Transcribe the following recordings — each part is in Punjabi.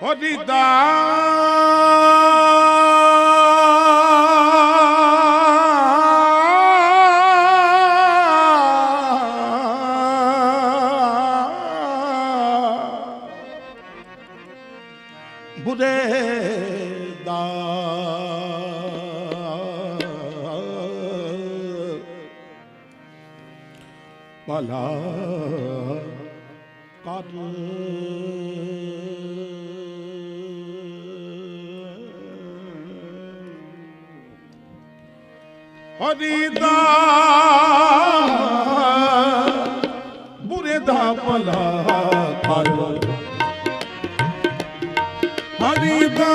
ਫਰੀਦਾ ਬੁਰੇ ਦਾ ਭਲਾ ਕਰ ਹਰੀ ਦਾ ਬੁਰੇ ਦਾ ਭਲਾ ਕਰ। ਹਰੀ ਦਾ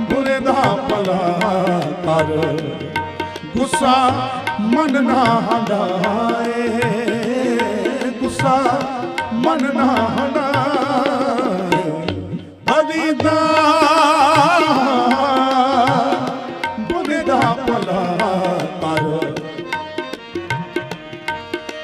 ਬੁਰੇ ਦਾ ਭਲਾ ਕਰ। ਗੁੱਸਾ ਮਨ ਨਾ ਹੰਡਾਏ। ਗੁੱਸਾ ਮਨ ਨਾ ਹੰਡਾਏ। ਹਰੀ ਦਾ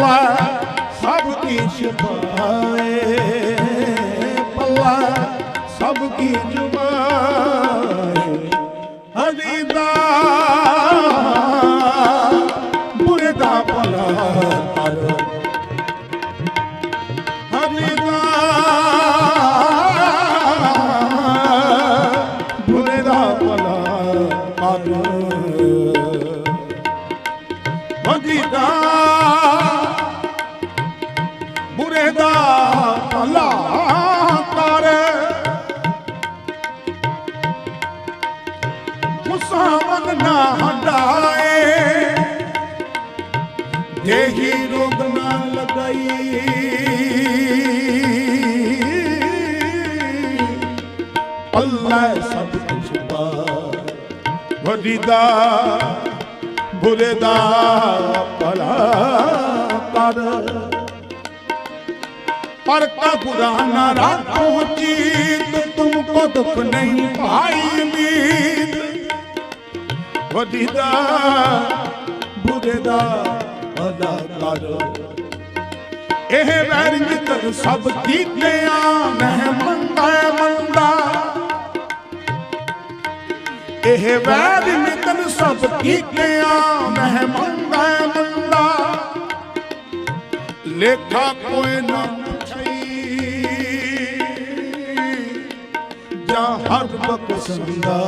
ਪੱਲਾ ਸਭ ਕੀ ਛੁਪਾਏ ਪੱਲਾ ਸਭ ਕੀ ਛੁਪਾਏ ਗੁੱਸਾ ਮਨ ਨਾ ਹਟਾਏ ਦੇਹੀ ਰੋਗ ਨਾ ਲਗਾਈ ਅੱਲਾ ਸਭ ਕੁਛ ਪਾ ਵਡੀਦਾ ਬੁਰੇ ਦਾ ਭਲਾ ਕਰ पर का बुरा न राखो जीत तुमको दुख नहीं पाई ਵੱਡੀ ਦਾ ਬੁਰੇ ਕਰ। ਇਹ ਵੈਰਿੰਗ ਤਰ ਸਭ ਕੀਤੇ ਆ ਮੈਂ ਮੰਦਾ ਮੰਦਾ ਇਹ ਵੈਰਿੰਗ ਤਨ ਸਭ ਕੀਤੇ ਆ ਮੈਂ ਮੰਦਾ ਮੰਦਾ ਲੇਖਾ ਕੋਈ ਨਾ ਜਾਂ ਹਰ ਬਖਸ਼ੰਦਾ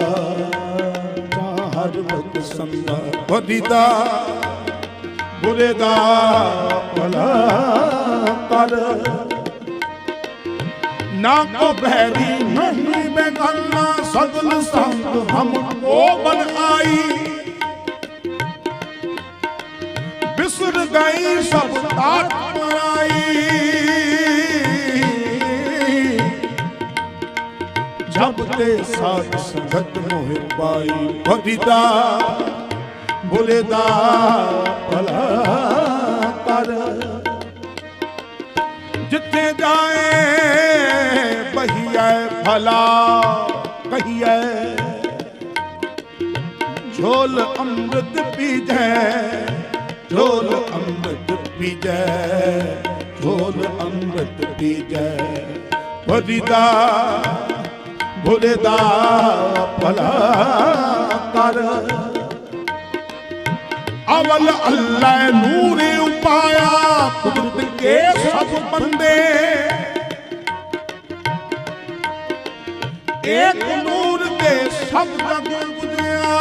ਸੰਦਾ ਸੰਦਾ ਵਦੀਦਾ ਬੁਰੇ ਭਲਾ ਕਰ। ਨਾ ਕੋ ਬਹਿਰੀ ਨਹੀਂ ਬੇਗਾਨਾ ਸਗਲ ਸੰਗ ਜਬ ਤੇ ਸਾਧ ਸੰਗਤ ਮੋਹਿ ਪਾਈ ਭਗਿਦਾ ਬੋਲੇ ਦਾ ਭਲਾ ਕਰ। ਜਿੱਥੇ ਜਾਏ ਬਹੀਐ ਭਲਾ, ਕਹੀਐ ਝੋਲ ਅੰਮ੍ਰਿਤ ਪੀਜੈ, ਝੋਲ ਅੰਮ੍ਰਿਤ ਪੀਜੈ, ਝੋਲ ਅੰਮ੍ਰਿਤ ਪੀਜੈ। ਵਦੀਦਾ ਭੁਲੇ ਦਾ ਭਲਾ ਕਰ। ਅਵਲ ਅੱਲਾ ਨੂਰ ਉਪਾਇਆ, ਕੁਦਰਤ ਕੇ ਸਭ ਬੰਦੇ। ਇੱਕ ਨੂਰ ਤੇ ਸਭ ਜਗ ਬੁਝਿਆ।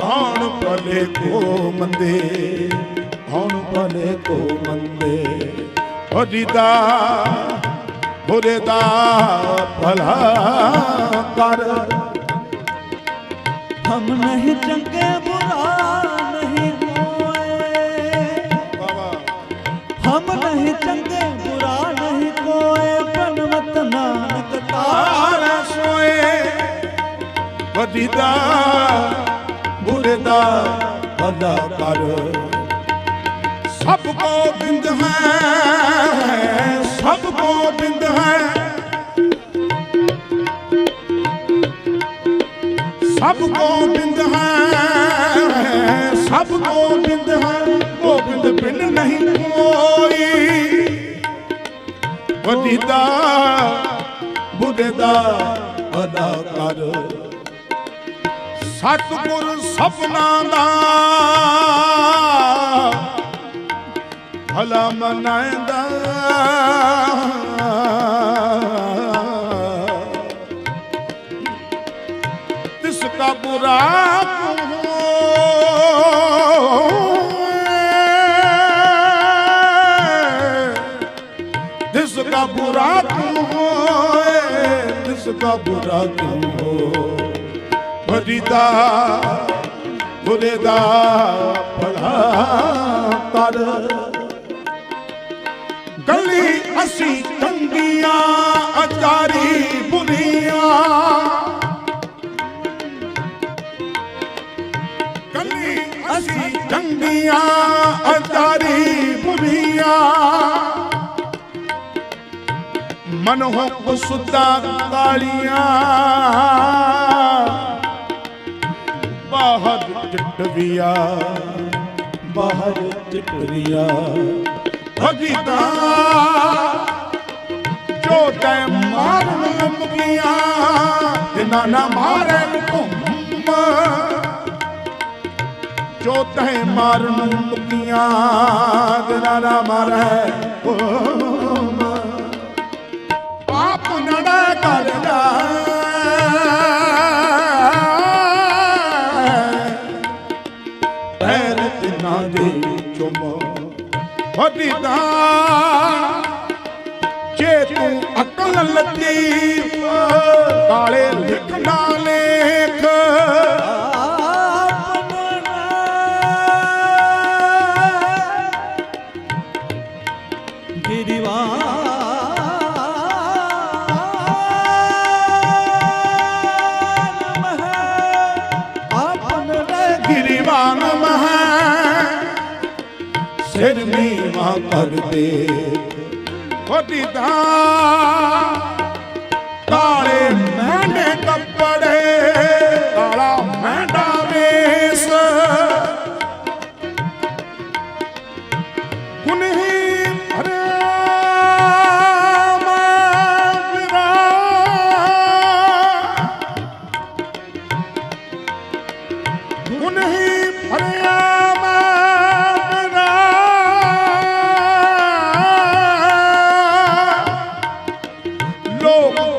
ਕੌਣ ਭਲੇ ਕੋ ਮੰਦੇ, ਕੌਣ ਭਲੇ ਕੋ ਮੰਦੇ। ਹੋ ਜੀਦਾ ਬੁਰੇ ਦਾ ਭਲਾ ਕਰ। ਹਮ ਨਹੀਂ ਚੰਗੇ ਬੁਰਾ ਨਹੀਂ ਕੋਏ। ਹਮ ਨਹੀਂ ਚੰਗੇ ਬੁਰਾ ਨਹੀਂ ਕੋਏ। ਪਨਵਤ ਨਾਨਕ ਤਾਰ ਸੋਏ। ਵਜੀਦਾ ਬੁਰੇ ਦਾ ਭਲਾ ਕਰ। ਸਭ ਕੋ ਬਿੰਦ ਹੈ, ਸਭ ਕੋ ਬਿੰਦ ਹੈ। ਸਭ ਕੋ ਬਿੰਦ ਹੈ, ਸਭ ਕੋ ਬਿੰਦ ਹੈ। ਗੋਬਿੰਦ ਬਿਨ ਨਹੀਂ ਕੋਈ। ਵੱਡੀ ਦਾ, ਬੁੱਢੇ ਦਾ ਅਦਾ ਕਰ। ਸਤਿਗੁਰ ਸਪਨਾ ਦਾ ਭਲਾ ਮਨਾਇਦਾ। ਤਿਸ ਕਾ ਬੁਰਾ ਤਿਸ ਕਾ ਬੁਰਾ ਕਿਉਂ ਹੋਏ ਤਿਸ ਕਾ ਬੁਰਾ ਕਿਉਂ ਹੋ ਫਰੀਦਾ ਬੁਰੇ ਦਾ ਭਲਾ ਕਰ ਅਸੀਂ ਚੰਗੀਆਂ ਅਚਾਰੀ ਬੁਰੀਆਂ ਗਲੀ ਅਸੀਂ ਚੰਗੀਆਂ ਅਚਾਰੀ ਬੁਰੀਆਂ ਮਨ ਹੋ ਕੁਸੁੱਤਾ ਕਾਲੀਆਂ। ਬਾਹਰ ਚਟਵੀਆ ਬਾਹਰ ਚਟਰੀਆ ਭਗੀਤਾ ਜੋ ਤੈ ਮਾਰਨ ਲੰਮੀਆਂ ਤਿਨਾ ਨਾ ਮਾਰੇ ਘੁੰਮ। ਜੋ ਤੈ ਮਾਰਨ ਲੰਮੀਆਂ ਤਿਨਾ ਨਾ ਮਾਰੇ ਘੁੰਮ। ਪਾਪ ਨੜਾ ਕਰਦਾ ਪੈਰ ਤਿਨਾ ਦੇ ਚੁਮ। ਫਰੀਦਾ ਜੇ ਅਕਲ ਲਤੀਫ ਕਾਲੇ ਲਿਖਣਾ ਲੇਖ। ਗਿਰੀਵਾਨ ਮਹ ਸਿਰ ਨੀਵਾ ਕਰ ਦੇ ਫਰੀਦਾ ਕਾਲੇ ਮਹਿੰਦੇ ਕੱਪੜੇ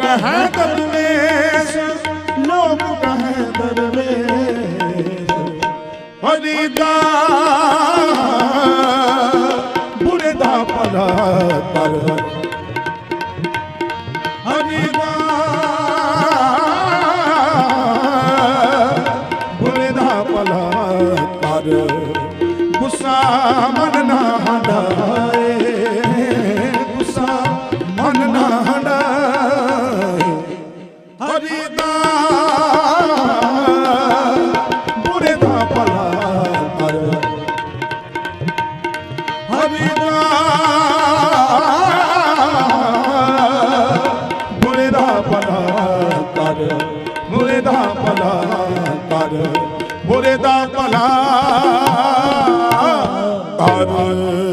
ਕਹੇ ਦਰਵੇਸ਼ ਲੋਕ ਕਹੇ ਦਰਵੇਸ਼। ਫਰੀਦਾ ਬੁਰੇ ਦਾ ਭਲਾ ਕਰ। ਹਰੀਦਾ ਬੁਰੇ ਦਾ ਭਲਾ ਕਰ। ਗੁੱਸਾ ਮਨ ਨਾ ਕਰ ਹਰੀਦਾ ਬੁਰੇ ਦਾ ਭਲਾ ਕਰ